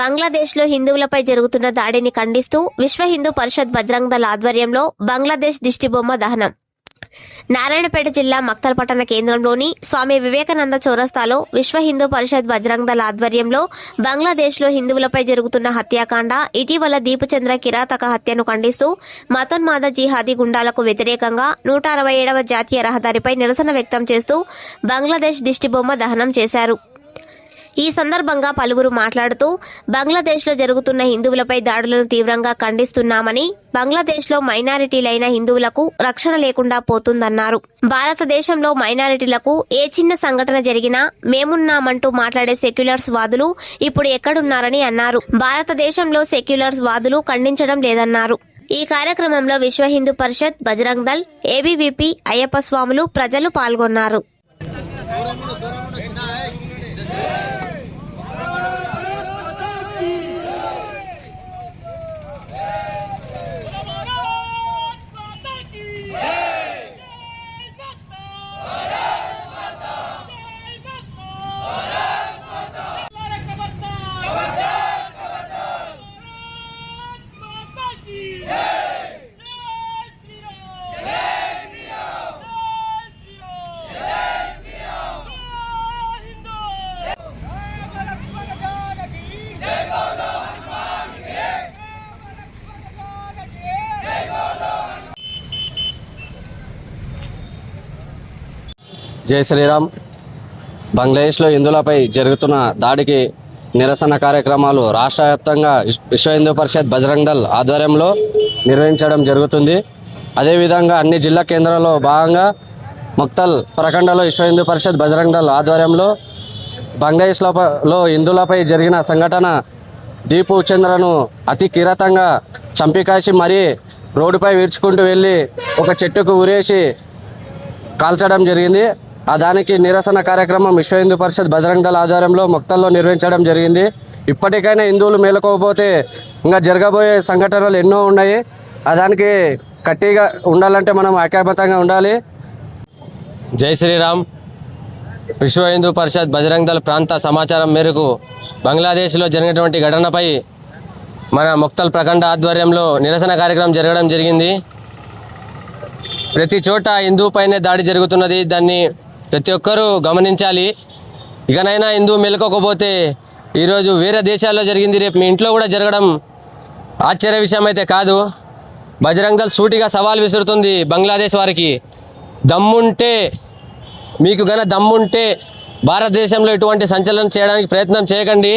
బంగ్లాదేశ్లో హిందువులపై జరుగుతున్న దాడిని ఖండిస్తూ విశ్వ హిందూ పరిషత్ బజరంగ్ దళ ఆధ్వర్యంలో బంగ్లాదేశ్ దిష్టిబొమ్మ దహనం. నారాయణపేట జిల్లా మక్తల్ పట్టణ కేంద్రంలోని స్వామి వివేకానంద చౌరస్తాలో విశ్వ హిందూ పరిషత్ బజరంగ్ దళ ఆధ్వర్యంలో బంగ్లాదేశ్లో హిందువులపై జరుగుతున్న హత్యాకాండ ఇటీవల దీపచంద్ర కిరాతక హత్యను ఖండిస్తూ మతోన్మాద జిహాదీ గుండాలకు వ్యతిరేకంగా నూట అరవై ఏడవ జాతీయ రహదారిపై నిరసన వ్యక్తం చేస్తూ బంగ్లాదేశ్ దిష్టిబొమ్మ దహనం చేశారు. ఈ సందర్భంగా పలువురు మాట్లాడుతూ బంగ్లాదేశ్లో జరుగుతున్న హిందువులపై దాడులను తీవ్రంగా ఖండిస్తున్నామని బంగ్లాదేశ్లో మైనారిటీలైన హిందువులకు రక్షణ లేకుండా పోతుందన్నారు. భారతదేశంలో మైనారిటీలకు ఏ చిన్న సంఘటన జరిగినా మేమున్నామంటూ మాట్లాడే సెక్యులర్స్ వాదులు ఇప్పుడు ఎక్కడున్నారని అన్నారు. భారతదేశంలో సెక్యులర్స్ వాదులు ఖండించడం లేదన్నారు. ఈ కార్యక్రమంలో విశ్వ హిందూ పరిషత్ బజరంగ్ దళ్ ఏబీవీపీ అయ్యప్ప స్వాములు ప్రజలు పాల్గొన్నారు. జై శ్రీరామ్. బంగ్లాదేశ్లో హిందువులపై జరుగుతున్న దాడికి నిరసన కార్యక్రమాలు రాష్ట్ర వ్యాప్తంగా విశ్వ హిందూ పరిషత్ బజరంగ్ దళ్ ఆధ్వర్యంలో నిర్వహించడం జరుగుతుంది. అదేవిధంగా అన్ని జిల్లా కేంద్రాల్లో భాగంగా ముక్తల్ ప్రఖండలో విశ్వ హిందూ పరిషత్ బజరంగ్ దళ్ ఆధ్వర్యంలో బంగ్లాదేశ్లో లో హిందువులపై జరిగిన సంఘటన దీపు చంద్రను అతి కీరతంగా చంపికాసి మరీ రోడ్డుపై విరుచుకుంటూ వెళ్ళి ఒక చెట్టుకు ఉరేసి కాల్చడం జరిగింది. దానికి నిరసన కార్యక్రమం విశ్వ హిందూ పరిషత్ బజరంగ్ దళ ఆధ్వర్యంలో మొక్తల్లో నిర్వహించడం జరిగింది. ఇప్పటికైనా హిందువులు మేలుకోకపోతే ఇంకా జరగబోయే సంఘటనలు ఎన్నో ఉన్నాయి. ఆ దానికి కట్టిగా ఉండాలంటే మనం ఐక్యబద్ధంగా ఉండాలి. జై శ్రీరామ్. విశ్వ హిందూ పరిషత్ బజరంగ్ ప్రాంత సమాచారం మేరకు బంగ్లాదేశ్లో జరిగినటువంటి ఘటనపై మన ముక్తల్ ప్రఖండ ఆధ్వర్యంలో నిరసన కార్యక్రమం జరగడం జరిగింది. ప్రతి చోట హిందూ పైనే దాడి జరుగుతున్నది. దాన్ని ప్రతి ఒక్కరూ గమనించాలి. ఇకనైనా హిందూ మెలుకోకపోతే ఈరోజు వేరే దేశాల్లో జరిగింది రేపు మీ ఇంట్లో కూడా జరగడం ఆశ్చర్య విషయం అయితే కాదు. బజరంగల్ సూటిగా సవాల్ విసురుతుంది బంగ్లాదేశ్ వారికి. దమ్ముంటే మీకు గన దమ్ముంటే భారతదేశంలో ఇటువంటి సంచలనం చేయడానికి ప్రయత్నం చేయకండి.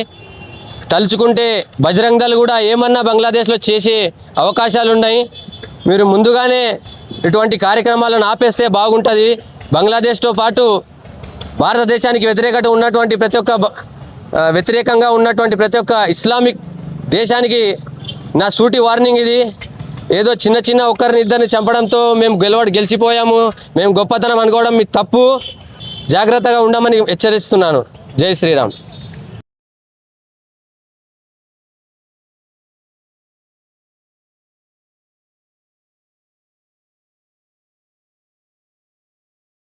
తలుచుకుంటే బజరంగల్ కూడా ఏమన్నా బంగ్లాదేశ్లో చేసే అవకాశాలు ఉన్నాయి మీరు ముందుగానే ఇటువంటి కార్యక్రమాలను ఆపేస్తే బాగుంటుంది. బంగ్లాదేశ్తో పాటు భారతదేశానికి వ్యతిరేకత ఉన్నటువంటి ప్రతి ఒక్క వ్యతిరేకంగా ఉన్నటువంటి ప్రతి ఒక్క ఇస్లామిక్ దేశానికి నా సూటి వార్నింగ్ ఇది. ఏదో చిన్న చిన్న ఒక్కరిని ఇద్దరిని చంపడంతో మేము గెలవడు గెలిచిపోయాము. మేము గొప్పతనం అనుకోవడం మీ తప్పు. జాగ్రత్తగా ఉండమని హెచ్చరిస్తున్నాను. జై శ్రీరామ్.